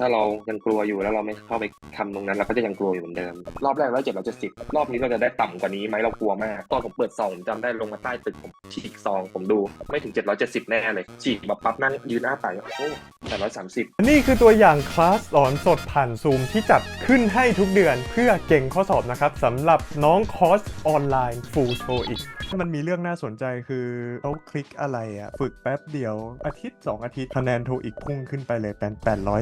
ถ้าเรายังกลัวอยู่แล้วเราไม่เข้าไปทำตรงนั้นเราก็จะยังกลัวอยู่เหมือนเดิม รอบแรกร้อยเจ็ดร้อยเจ็ดสิบรอบนี้เราจะได้ต่ำกว่านี้ไหมเรากลัวมาก ตอนผมเปิดซองผมจำได้ลงมาใต้ตึกผมฉีกซองผมดูไม่ถึง770แน่เลย ฉีกแบบปั๊บนั่งยืนอ้าปากโอ้แต่ร้อยสามสิบนี่คือตัวอย่างคลาสสอนสดผ่านซูมที่จัดขึ้นให้ทุกเดือนเพื่อเก่งข้อสอบนะครับสำหรับน้องคอร์สออนไลน์ Full t o e i c มันมีเรื่องน่าสนใจคือเขาคลิกอะไรอะ่ะฝึกแป๊บเดียวอาทิตย์ 2 อาทิตย์คะแนนโทอีกพุ่งขึ้นไปเลยเป็น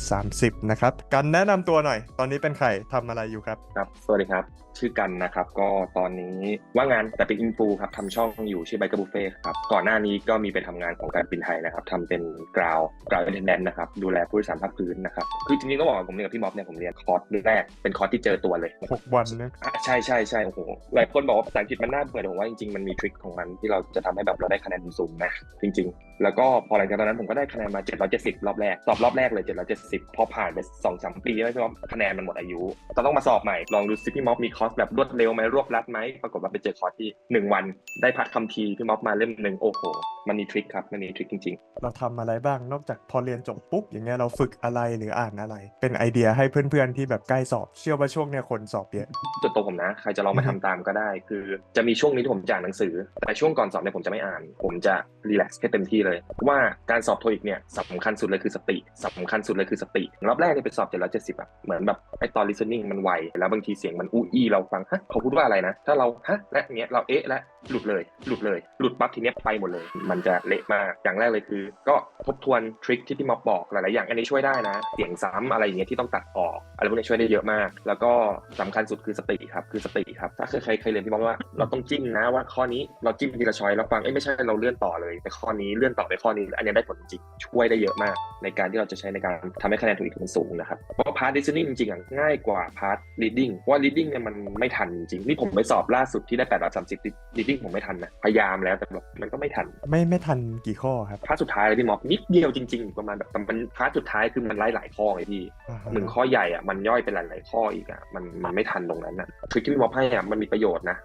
830นะครับ กันแนะนำตัวหน่อย ตอนนี้เป็นใครทำอะไรอยู่ครับ ครับ สวัสดีครับ ชื่อกันนะครับก็ตอนนี้ว่างงานแต่เป็นอินฟูครับทำช่องอยู่ชื่อไบเกอร์บุฟเฟ่ครับก่อนหน้านี้ก็มีไปทำงานของการบินไทยนะครับทำเป็นกราวกราวเอนเทนแนนนะครับดูแลผู้โดยสารภาคพื้นนะครับคือจริงๆต้องบอกว่าผมเรียนกับพี่ม็อบเนี่ยผมเรียนคอร์สแรกเป็นคอร์สที่เจอตัวเลย6วันนะอะใช่ใช่ใช่โอ้โหหลายคนบอกว่าภาษาอังกฤษมันน่าเบื่อแต่ผมว่าจริงๆมันมีทริคของมันที่เราจะทำให้แบบเราได้คะแนนสูงๆนะจริง ๆ แล้วก็พอหลังจากนั้นผมก็ได้คะแนนมา 770 รอบแรกสอบรอบแรกเลย 770 พอผ่านไป2อสปีแล้วพี่ม็อบคะแนนมันหมดอายุเราต้องมาสอบใหม่ลองดูซิพี่ม็อบมีคอร์สแบบรวดเร็วไหมรวบรัดไหมปรากฏว่าไปเจอคอร์สที่ 1 วัน ได้พัดคำพีร์พี่ม็อบมาเล่มหนึ่งโอ้โห มันมีทริคครับมันมีทริคจริง ๆ เราทำอะไรบ้างนอกจากพอเรียนจบปุ๊บอย่างเงี้ยเราฝึกอะไรหรืออ่านอะไร เป็นไอเดียให้เพื่อนๆที่แบบใกล้สอบเชื่อว่าช่วงเนี้ยคนสอบเยอะจุดตัวผมนะใครจะลองมาอือทำฮึตามก็ได้ คือจะมีช่วงนี้ที่ผมจะอ่านหนังสือ แต่ช่วงก่อนสอบเนี่ยผมจะไม่อ่าน ผมจะรีแลกซ์ให้เต็มที่เลยเพราะว่าการสอบโทอีกเนี่ยสำคัญสุดเลยคือสติสำคัญสุดเลยคือสติรอบแรกเนี่ยไปสอบ770อะเหมือนแบบไอตอน listening มันไวแล้วบางทีเสียงมันอู้อี้เราฟังฮะเขาพูดว่าอะไรนะ ถ้าเราฮะและเนี้ยเราเอ๊ะและหลุดเลย หลุดเลย หลุดปั๊บทีเนี้ยไปหมดเลย มันจะเละมากอย่างแรกเลยคือ ก็ทบทวนทริคที่พี่ม็อบบอกหลายๆอย่างอันนี้ช่วยได้นะ เสียงซ้ำอะไรอย่างเงี้ยที่ต้องตัดออกอะไรพวกนี้ช่วยได้เยอะมาก แล้วก็สำคัญสุดคือสติครับคือสติครับถ้าเคยใครเคยเรียนพี่ม็อบว่าเราต้องจิ้มนะว่าข้อนี้เราจิ้มทีละช้อยแล้วฟังเอ้ยไม่ใช่เราเลื่อนต่อเลยไปข้อนี้เลื่อนต่อไปข้อนี้อันนี้ได้ผลจริงช่วยได้เยอะมาก ในการที่เราจะใช้ในการทำให้คะแนนถูกอีกมันสูงนะครับเพราะพาร์ท listening จริงๆง่ายกว่าพาร์ท reading เพราะว่า reading เนี่ยมันไม่ทันจริงนี่ผมไปสอบล่าสุดที่ได้830 reading ผมไม่ทันนะพยายามแล้วแต่แบบมันก็ไม่ทัน ไม่ไม่ทันกี่ข้อครับพาร์ทสุดท้ายเลยพี่ม็อบนิดเดียวจริงๆประมาณแบบแต่มันพาร์ทสุดท้ายคือมันไล่หลายข้อไงพี่อ่าฮะหนึ่งข้อใหญ่อะมันย่อยเป็นหลายๆข้ออีกอะมันมันไม่ทันตรงนั้นอะคือที่พี่ม็อบให้อะมันมีประโยชน์นะ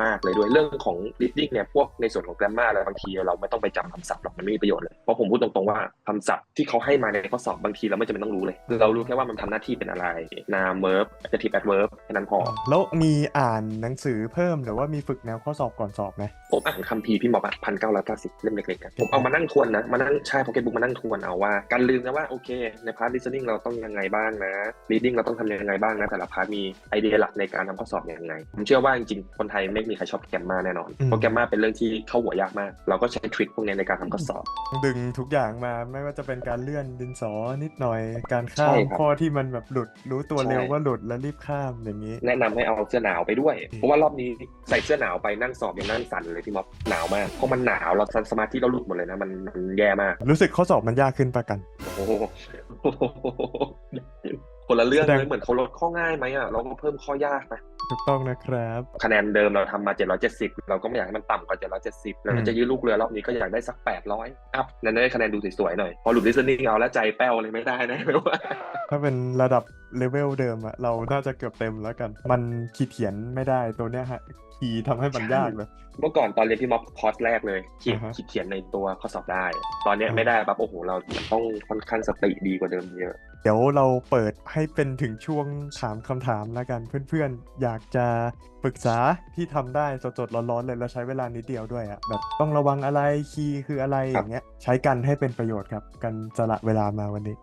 มาก ๆ เลยด้วยเรื่องของ reading เนี่ยพวกในส่วนของ grammar อะไรบางทีเราไม่ต้องไปจำคำศัพท์หรอกมันไม่มีประโยชน์เลยเพราะผมพูดตรงๆว่าคำศัพท์ที่เขาให้มาในข้อสอบบางทีเราไม่จำเป็นต้องรู้เลย เรารู้แค่ว่ามันทำหน้าที่เป็นอะไร noun verb adjective adverb แค่นั้นพอแล้วมีอ่านหนังสือเพิ่มหรือว่ามีฝึกแนวข้อสอบก่อนสอบไหมผมอ่านคัมภีร์พี่หมอบัตพันเก้าร้อยเก้าสิบเล่มเล็กๆกันผมเอามานั่งทวนนะมานั่งใช่พ็อกเก็ตบุ๊กมานั่งทวนเอาว่า การลืมนะว่าโอเค ในพาร์ท listening เราต้องยังไงบ้างนะ reading เราต้องทำยังไงบ้างนะแต่ละพาร์ทมีไอเดียหลักในการทำข้อสอบยังไง ผมเชื่อว่าจริงๆคนไทยไม่มีใครชอบแกมมาแน่นอนเพราะแกมมาเป็นเรื่องที่เข้าหัวยากมาก เราก็ใช้ทริคพวกนี้ในการทำข้อสอบ ดึงทุกอย่างมาไม่ว่าจะเป็นการเลื่อนดินสอนิดหน่อย การข้าใช่มครับข้อที่มันแบบหลุดรู้ตัวใช่เร็วว่าหลุดแล้วรีบข้ามอย่างนี้ แนะนำให้เอาเสื้อหนาวไปด้วย เพราะว่ารอบนี้ใส่เสื้อหนาวไปนั่งสอบยังนั่งสั่นเลยพี่ม็อบหนาวมากเพราะมันหนาวเราสมาธิเราหลุดหมดเลยนะมันมันแย่มาก รู้สึกข้อสอบมันยากขึ้นปะกันโอ้โหคนละเรื่องแสดเลงยเหมือนเขาลดข้อง่ายไหมอะเราก็เพิ่มข้อยากนะ ถูกต้องนะครับ คะแนนเดิมเราทำมา 770 เราก็ไม่อยากให้มันต่ำกว่า 770 แล้วอืมจะยืดลูกเรือรอบนี้ก็อยากได้สัก 800 อัพนั่นได้คะแนนดูสวยๆหน่อย พอหลุด listening เอาแล้วใจแป้วเลยไม่ได้นะไม่ว่าถ้าเป็นระดับเลเวลเดิมอะเราน่าจะเกือบเต็มแล้วกัน มันขีดเขียนไม่ได้ตัวเนี้ยฮะขีย์ทำให้มันยากเลย เมื่อก่อนตอนเรียนพี่ม็อบคอร์สแรกเลยขีดอ่าฮะขีดเขียนในตัวข้อสอบได้ ตอนเนี้ยอ่าไม่ได้ปั๊บโอ้โหเราต้องค่อนข้างสติดีกว่าเดิมเยอะ เดี๋ยวเราเปิดให้เป็นถึงช่วงถามคำถามแล้วกันเพื่อนๆ อยากจะปรึกษาที่ทำได้สดๆร้อนๆเลยเราใช้เวลานิดเดียวด้วยอะแบบต้องระวังอะไรคีย์คืออะไรอย่างเงี้ยใช้กันให้เป็นประโยชน์ครับกันสละเวลามาวันนี้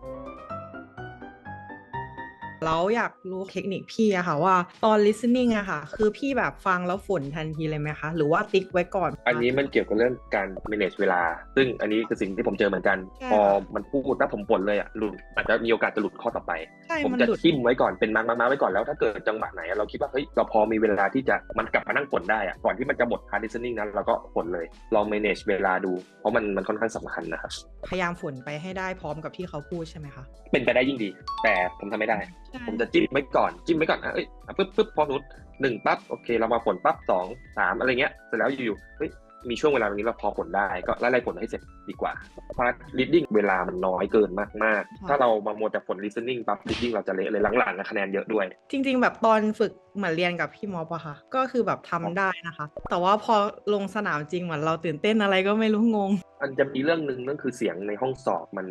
แล้วอยากรู้เทคนิคพี่อะค่ะว่าตอน listening อะค่ะ คือพี่แบบฟังแล้วฝนทันทีเลยไหมคะ หรือว่าติ๊กไว้ก่อน อันนี้มันเกี่ยวกับเรื่องการ manage เวลา ซึ่งอันนี้คือสิ่งที่ผมเจอเหมือนกันใช่พอค่ะมันพูดถ้าผมบ่นเลยอะหลุดอาจจะมีโอกาสจะหลุดข้อต่อไปใช่ผมมันจะหลุดทิมไว้ก่อนเป็นมาร์กมาร์กไว้ก่อนแล้วถ้าเกิดจังหวะไหน เราคิดว่าเฮ้ยเราพอมีเวลาที่จะมันกลับมานั่งฝนได้อะก่อนที่มันจะหมด hard listening นั้นเราก็ฝนเลยลอง manage เวลาดู เพราะมันมันค่อนข้างสำคัญนะครับพยายามฝนไปให้ได้พร้อมกับที่เขาพูดใช่ไหมคะเป็นไปได้ยิ่งดี แต่ผมทำไม่ได้ใช่ผมจะจิ้มไว้ก่อนจิ้มไว้ก่อนอะเอ้ยอะปึ๊บปึ๊บพอสมมุติหนึ่งปั๊บโอเค เรามาฝนปั๊บสองสามอะไรเงี้ยเสร็จแล้วอยู่ๆเฮ้ยมีช่วงเวลาตรงนี้เราพอผลได้ก็ไล่ๆผลให้เสร็จดีกว่าพาร์ท reading เวลามันน้อยเกินมากๆ ถ้าเรามามัวแต่ผล listening ปั๊บ reading เราจะเละเลยหลังๆนะคะแนนเยอะด้วย จริง ๆ แบบตอนฝึกเหมือนเรียนกับพี่มอปอะค่ะ ก็คือแบบทำได้นะคะ แต่ว่าพอลงสนามจริงเหมือนเราตื่นเต้นอะไรก็ไม่รู้งง มันจะมีเรื่องหนึ่งนั่นคือเสียงในห้องสอบมัน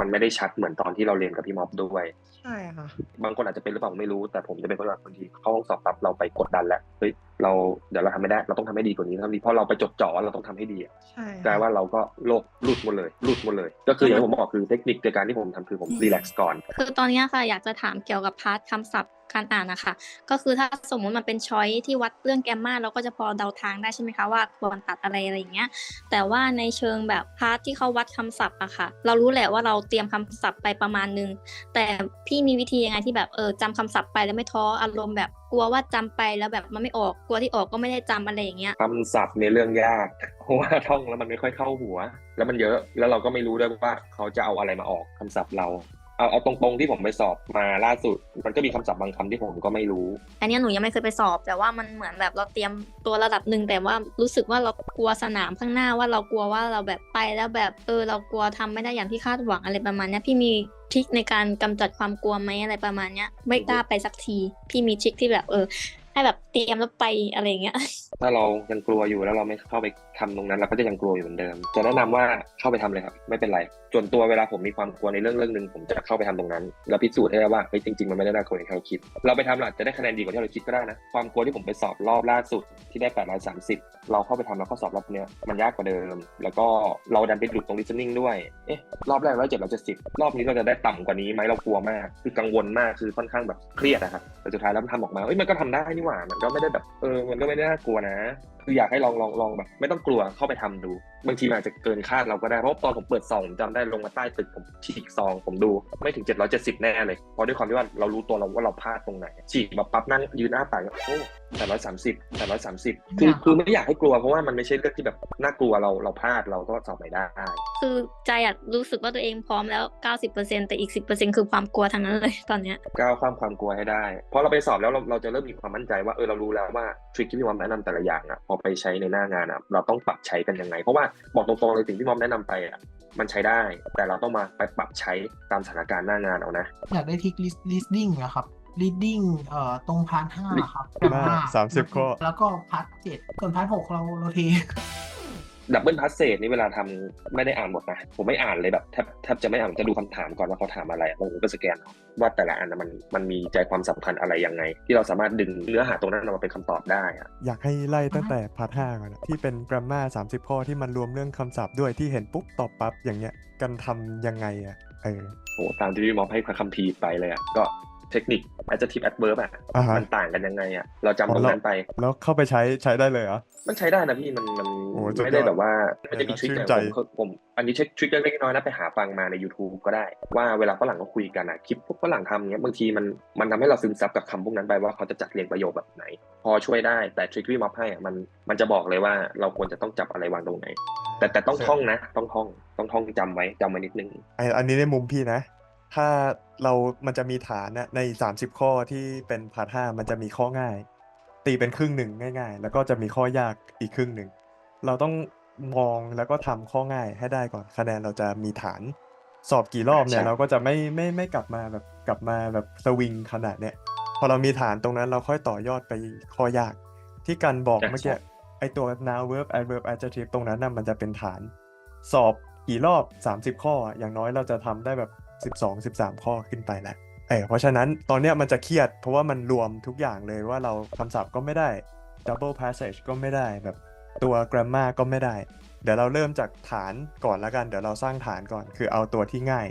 มันไม่ได้ชัดเหมือนตอนที่เราเรียนกับพี่ม็อบด้วย ใช่ค่ะ บางคนอาจจะเป็นหรือเปล่าไม่รู้แต่ผมจะเป็นคนแบบบางทีเข้าห้องสอบปั๊บเราไปกดดันแล้วเฮ้ย เราเดี๋ยวเราทำไม่ได้เราต้องทำให้ดีกว่านี้ทำดีเพราะเราไปจดจ่อว่าเราต้องทำให้ดีอะใช่กลายว่าเราก็โลกหลุดหมดเลยหลุดหมดเลย ก็คืออย่างที่ผมบอกคือเทคนิคในการที่ผมทำคือผมรีแลกซ์ก่อน คือตอนเนี้ยค่ะอยากจะถามเกี่ยวกับพาร์ทคำศัพท์การอ่านนะคะก็คือถ้าสมมุติมันเป็นช้อยที่วัดเรื่องแกมมาเราก็จะพอเดาทางได้ใช่ไหมคะว่าควรตัดอะไรอะไรอย่างเงี้ย แต่ว่าในเชิงแบบพาร์ทที่เขาวัดคำศัพท์อะค่ะ เรารู้แหละว่าเราเตรียมคำศัพท์ไปประมาณนึงแต่พี่มีวิธียังไงที่แบบเออจำคำศัพท์ไปแล้วไม่ท้ออารมณ์แบบ กลัวว่าจำไปแล้วแบบมันไม่ออกกลัวที่ออกก็ไม่ได้จำอะไรอย่างเงี้ยคำศัพท์ในเรื่องยาก เพราะว่าท่องแล้วมันไม่ค่อยเข้าหัว แล้วมันเยอะแล้วเราก็ไม่รู้ด้วยว่าเขาจะเอาอะไรมาออกคำศัพท์เราเอาเอาตรงๆที่ผมไปสอบมาล่าสุด มันก็มีคำศัพท์บางคำที่ผมก็ไม่รู้ อันเนี้ยหนูยังไม่เคยไปสอบ แต่ว่ามันเหมือนแบบเราเตรียมตัวระดับหนึ่งแต่ว่ารู้สึกว่าเรากลัวสนามข้างหน้าว่าเรากลัวว่าเราแบบไปแล้วแบบเออเรากลัวทำไม่ได้อย่างที่คาดหวังอะไรประมาณเนี้ยพี่มี ทริคในการกำจัดความกลัวไหมอะไรประมาณเนี้ย ไม่กล้าไปสักที พี่มีทริคที่แบบเออ ให้แบบเตรียมแล้วไปอะไรเงี้ย ถ้าเรายังกลัวอยู่แล้วเราไม่เข้าไปทำตรงนั้นเราก็จะยังกลัวอยู่เหมือนเดิม จะแนะนำว่าเข้าไปทำเลยครับ ไม่เป็นไรส่วนตัวเวลาผมมีความกลัวในเรื่องเรื่องหนึ่งผมจะเข้าไปทำตรงนั้น แล้วพิสูจน์ให้ได้ว่าเฮ้ยจริงๆมันไม่ได้น่ากลัวอย่างที่เราคิด เราไปทำเราอาจะได้คะแนนดีกว่าที่เราคิดก็ได้นะ ความกลัวที่ผมไปสอบรอบล่าสุดที่ได้ 830 เราเข้าไปทำแล้วข้อสอบรอบเนี้ยมันยากกว่าเดิม แล้วก็เราดันไปหลุดตรง listening ด้วย เอ๊ะรอบแรกเราเจ็ดเราจะสิบรอบนี้เราจะได้ต่ำกว่านี้ไหมเรากลัวมาก คือกังวลมากคือค่อนข้างแบบเครียดอะครับแต่สุดท้ายแล้วมันทำออกมาเอ้ยมันก็ทำได้นี่หว่ามันก็ไม่ได้แบบเออมันก็ไม่ได้น่ากลัวนะคืออยากให้ลองลองลองแบบไม่ต้องกลัวเข้าไปทำดู บางทีมันอาจจะเกินคาดเราก็ได้ เพราะตอนผมเปิดซองผมจำได้ลงมาใต้ตึกผมฉีกซองผมดูไม่ถึง 770 แน่เลย เพราะด้วยความที่ว่าเรารู้ตัวเราว่าเราพลาดตรงไหน ฉีกแบบปั๊บนั่งยืนอ้าปากโอ้แต่ร้อยสามสิบแต่ร้อยสามสิบคือคือไม่อยากให้กลัวเพราะว่ามันไม่ใช่เรื่องที่แบบน่ากลัวเราเราพลาดเราก็สอบไม่ได้ คือใจอะรู้สึกว่าตัวเองพร้อมแล้ว90%แต่อีก10%คือความกลัวทั้งนั้นเลยตอนเนี้ยก้าวข้ามความกลัวให้ได้พอเราไปสอบแล้วเราเราจะเริ่มมีความมั่นใจว่าเออเรารู้แล้วว่าทริคที่พี่มอมแนะนำแต่ละอย่างอะพอไปใช้ในหน้างานอะ เราต้องปรับใช้กันยังไง เพราะว่าบอกตรงๆเลยสิ่งที่มอมแนะนำไปอะมันใช้ได้ แต่เราต้องมาไปปรับใช้ตามสถานการณ์หน้างานเอานะอยากได้ทิก listening อะครับ reading เอ่อตรงพาร์ทห้าครับห้าสามสิบข้อแล้วก็พาร์ทเจ็ดส่วนพาร์ทหกเราเราเท ดับเบิลพาสเซจนี่เวลาทำไม่ได้อ่านหมดนะ ผมไม่อ่านเลยแบบแทบแทบจะไม่อ่านจะดูคำถามก่อนว่าเขาถามอะไรแล้วผมก็สแกนเอาว่าแต่ละอันนะมันมันมีใจความสำคัญอะไรยังไง ที่เราสามารถดึงเนื้อหาตรงนั้นออกมาเป็นคำตอบได้อะอยากให้ไล่ตั้งแต่พาร์ทห้าก่อนนะที่เป็น grammar 30ข้อที่มันรวมเรื่องคำศัพท์ด้วยที่เห็นปุ๊บตอบปั๊บอย่างเงี้ยกันทำยังไงอะเออโอ้ตามที่พี่มอมให้คัมภีร์ไปเลยอะก็ เทคนิค adjective adverb อะอ่าฮะ มันต่างกันยังไงอะเราจำตรงนั้นไป แล้วเข้าไปใช้ใช้ได้เลยเหรอ มันใช้ได้นะพี่มันมันโอ้สุดยอดไม่ได้แบบว่ามันจะมีทริคชื่นแต่ใจผมผมอันนี้เช็คทริคเล็กๆน้อยๆนะไปหาฟังมาใน YouTube ก็ได้ ว่าเวลาฝรั่งเขาคุยกันอะคลิปพวกฝรั่งทำเงี้ยบางทีมันมันทำให้เราซึมซับกับคำพวกนั้นไปว่าเขาจะจัดเรียงประโยคแบบไหน พอช่วยได้แต่ทริคที่มอบให้อะมันมันจะบอกเลยว่าเราควรจะต้องจับอะไรวางตรงไหน แต่แต่ต้องท่องนะ ต้องท่องต้องท่องจำไว้จำไว้นิดนึง ไออันนี้ในมุมพี่นะ ถ้าเรามันจะมีฐานนะใน 30 ข้อที่เป็นพาร์ทห้ามันจะมีข้อง่าย ตีเป็นครึ่งหนึ่งง่าย ๆ แล้วก็จะมีข้อยากอีกครึ่งหนึ่ง เราต้องมองแล้วก็ทำข้อง่ายให้ได้ก่อนคะแนนเราจะมีฐาน สอบกี่รอบเนี่ยใช่เราก็จะไม่ไม่ไม่กลับมาแบบกลับมาแบบสวิงขนาดเนี้ยพอเรามีฐานตรงนั้นเราค่อยต่อยอดไปข้อยาก ที่กันบอกเมื่อกี้ไอตัว noun verb adverb adjective ตรงนั้นน่ะมันจะเป็นฐาน สอบกี่รอบ 30 ข้ออะอย่างน้อยเราจะทำได้แบบ 12 13 ข้อขึ้นไปแหละเออเพราะฉะนั้นตอนเนี้ยมันจะเครียด เพราะว่ามันรวมทุกอย่างเลยว่าเราคำศัพท์ก็ไม่ได้ double passage ก็ไม่ได้แบบตัว grammar ก็ไม่ได้ เดี๋ยวเราเริ่มจากฐานก่อนละกัน เดี๋ยวเราสร้างฐานก่อน คือเอาตัวที่ง่าย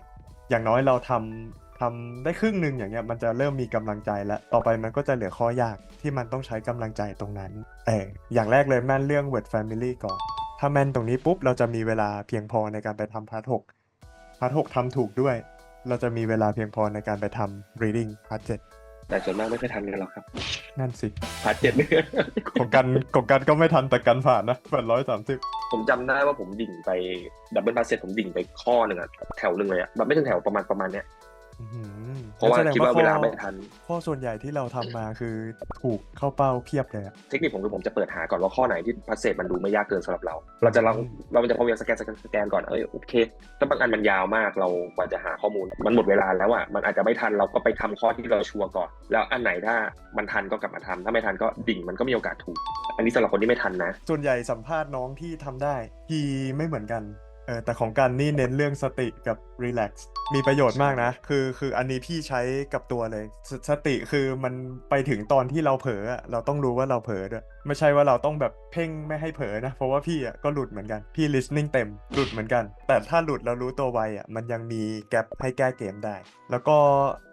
อย่างน้อยเราทำทำได้ครึ่งหนึ่งอย่างเงี้ยมันจะเริ่มมีกำลังใจแล้ว ต่อไปมันก็จะเหลือข้อยากที่มันต้องใช้กำลังใจตรงนั้น เอออย่างแรกเลยแม่นเรื่อง word family ก่อน ถ้าแม่นตรงนี้ปุ๊บเราจะมีเวลาเพียงพอในการไปทำพาร์ทหกพาร์ทหกทำถูกด้วย เราจะมีเวลาเพียงพอในการไปทำ reading พาร์ทเจ็ดแต่ส่วนมากไม่ค่อยทันกันหรอกครับ นั่นสิพาร์ทเจ็ดเนี่ยของกันของกันก็ไม่ทันแต่กันผ่านนะแปดร้อยสามสิบผมจำได้ว่าผมดิ่งไปดับเบิลพาสเซจผมดิ่งไปข้อหนึ่งอะแถวหนึ่งเลยอะแบบไม่ถึงแถวประมาณประมาณเนี้ย เพราะว่าแสดงคิดว่าข้อเวลาไม่ทันข้อส่วนใหญ่ที่เราทำมาคือถูกเข้าเป้าเพียบเลยอะเทคนิคผมคือผมจะเปิดหาก่อนว่าข้อไหนที่พัสเซจมันดูไม่ยากเกินสำหรับเรา เราจะลองเราจะพยายามสแกนสแกนสแกนก่อนเอ้ยโอเคถ้าบางอันมันยาวมากเรากว่าจะหาข้อมูล มันหมดเวลาแล้วอะมันอาจจะไม่ทันเราก็ไปทำข้อที่เราชัวร์ก่อน แล้วอันไหนถ้ามันทันก็กลับมาทำถ้าไม่ทันก็ดิ่งมันก็มีโอกาสถูก อันนี้สำหรับคนที่ไม่ทันนะ ส่วนใหญ่สัมภาษณ์น้องที่ทำได้ทีไม่เหมือนกันเออแต่ของกันนี่เน้นเรื่องสติกับรีแลกซ์มีประโยชน์มากนะ คือคืออันนี้พี่ใช้กับตัวเลยสสติคือมันไปถึงตอนที่เราเผลอเราต้องรู้ว่าเราเผลอด้วยไม่ใช่ว่าเราต้องแบบเพ่งไม่ให้เผลอนะ เพราะว่าพี่อะก็หลุดเหมือนกันพี่ listening เต็มหลุดเหมือนกัน แต่ถ้าหลุดแล้วรู้ตัวไวอะมันยังมีแกลบให้แก้เกมได้ แล้วก็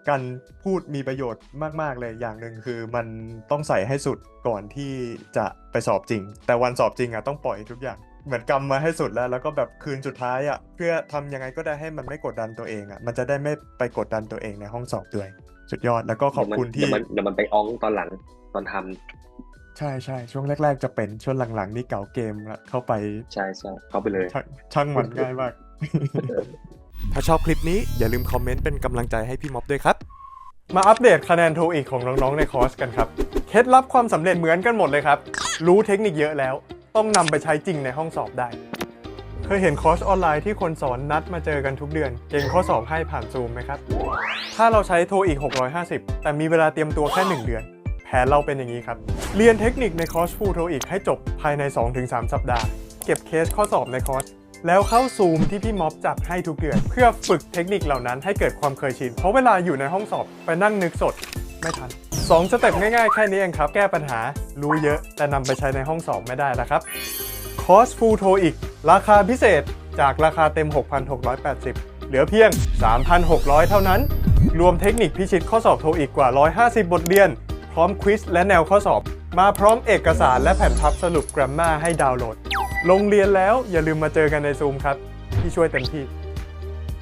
การพูดมีประโยชน์มาก ๆ เลยอย่างหนึ่งคือมันต้องใส่ให้สุดก่อนที่จะไปสอบจริง แต่วันสอบจริงอะต้องปล่อยทุกอย่าง เหมือนกำมาให้สุดแล้ว แล้วก็แบบคืนสุดท้ายอะเพื่อทำยังไงก็ได้ให้มันไม่กดดันตัวเองอะมันจะได้ไม่ไปกดดันตัวเองในห้องสอบด้วยสุดยอดแล้วก็ขอบคุณเดี๋ที่ยวมันเดี๋ยวมันไปอ้องตอนหลังตอนทำใช่ใช่ช่วงแรก ๆ จะเป็นช่วงหลังๆนี่เก่าเกมละเข้าไปใช่ใช่เข้าไปเลยช่างช่างมันง่ายมากถ้าชอบคลิปนี้อย่าลืมคอมเมนต์เป็นกำลังใจให้พี่ม็อบด้วยครับมาอัปเดตคะแนนโทอีกของน้องๆในคอร์สกันครับ เคล็ดลับความสำเร็จเหมือนกันหมดเลยครับ รู้เทคนิคเยอะแล้ว ต้องนำไปใช้จริงในห้องสอบได้ เคยเห็นคอร์สออนไลน์ที่คนสอนนัดมาเจอกันทุกเดือน เก่งข้อสอบให้ผ่านซูมไหมครับ ถ้าเราใช้โทอีก 650 แต่มีเวลาเตรียมตัวแค่ 1 เดือน แผนเราเป็นอย่างนี้ครับ เรียนเทคนิคในคอร์สฟูโทอีกให้จบภายใน 2-3 สัปดาห์ เก็บเคสข้อสอบในคอร์สแล้วเข้าซูมที่พี่ม็อบจัดให้ทุกเดือน เพื่อฝึกเทคนิคเหล่านั้นให้เกิดความเคยชิน เพราะเวลาอยู่ในห้องสอบไปนั่งนึกสด ไม่ทัน 2 สเต็ปง่ายๆ แค่นี้เองครับ แก้ปัญหารู้เยอะ แต่นำไปใช้ในห้องสอบไม่ได้แล้วครับคอร์สฟูโทอีกราคาพิเศษจากราคาเต็ม 6,680 เหลือเพียง 3,600 เท่านั้น รวมเทคนิคพิชิตข้อสอบโทอีกกว่า 150 บทเรียน พร้อมควิสและแนวข้อสอบ มาพร้อมเอกสารและแผ่นพับสรุปแกรมมาให้ดาวน์โหลด ลงเรียนแล้วอย่าลืมมาเจอกันในซูมครับ ที่ช่วยเต็มที่